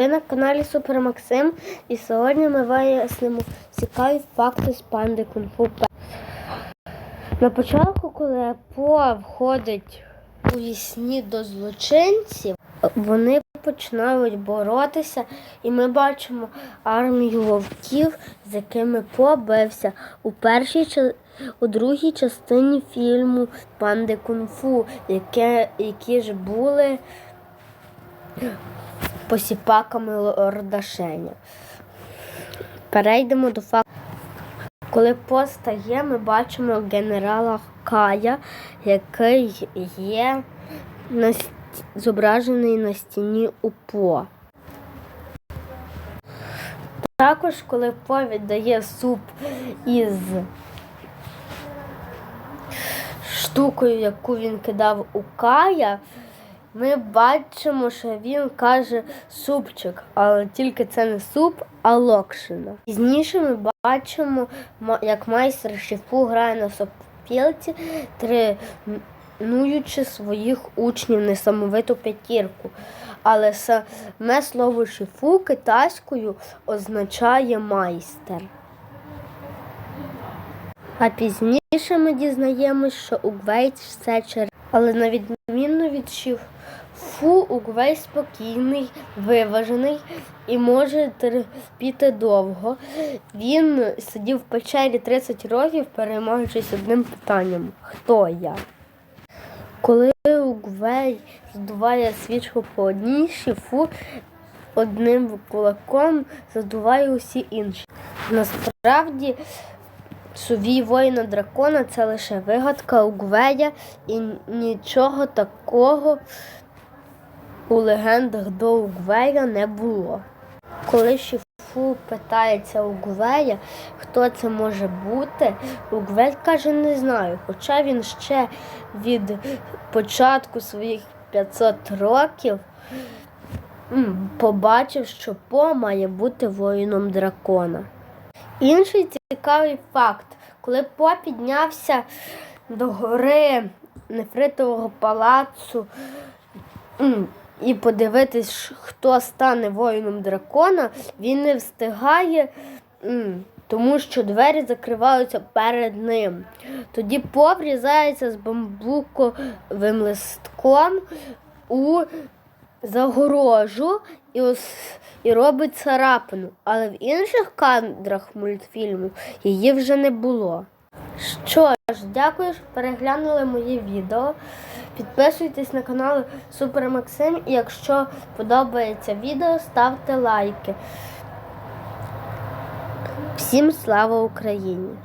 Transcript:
Ви на каналі Супер Максим і сьогодні ми вияснимо цікаві факти з панди кунг-фу. На початку, коли По входить у вісні до злочинців, вони починають боротися, і ми бачимо армію вовків, з якими По бився у першій у другій частині фільму Панди кунг-фу, які ж були посіпаками Лордашеня. Перейдемо до факту. Коли постає, ми бачимо генерала Кая, який є на ст- зображений на стіні у По. Також, коли По віддає суп із штукою, яку він кидав у Кая, ми бачимо, що він каже супчик, але тільки це не суп, а локшина. Пізніше ми бачимо, як майстер шефу грає на сопілці, тренуючи своїх учнів несамовиту п'ятірку. Але саме слово шефу китайською означає майстер. А пізніше ми дізнаємось, що Угвей все через. Але на відміну від Шіфу, Угвей спокійний, виважений і може терпіти довго. Він сидів в печері 30 років, переймаючись одним питанням: хто я? Коли Угвей здуває свічку по одній, Шіфу одним кулаком задуває усі інші. Насправді Сувій воїна дракона це лише вигадка Угвея і нічого такого у легендах до Угвея не було. Коли Шіфу питається Угвея, хто це може бути, Угвей каже, не знаю. Хоча він ще від початку своїх 500 років побачив, що По має бути воїном дракона. Інший цікавий факт, коли По піднявся до гори нефритового палацу і подивитись, хто стане воїном дракона, він не встигає, тому що двері закриваються перед ним. Тоді По врізається з бамбуковим листком у загорожу і, ос, і робить царапину. Але в інших кадрах мультфільму її вже не було. Що ж, дякую, що переглянули моє відео. Підписуйтесь на канал Супер Максим і якщо подобається відео, ставте лайки. Всім слава Україні!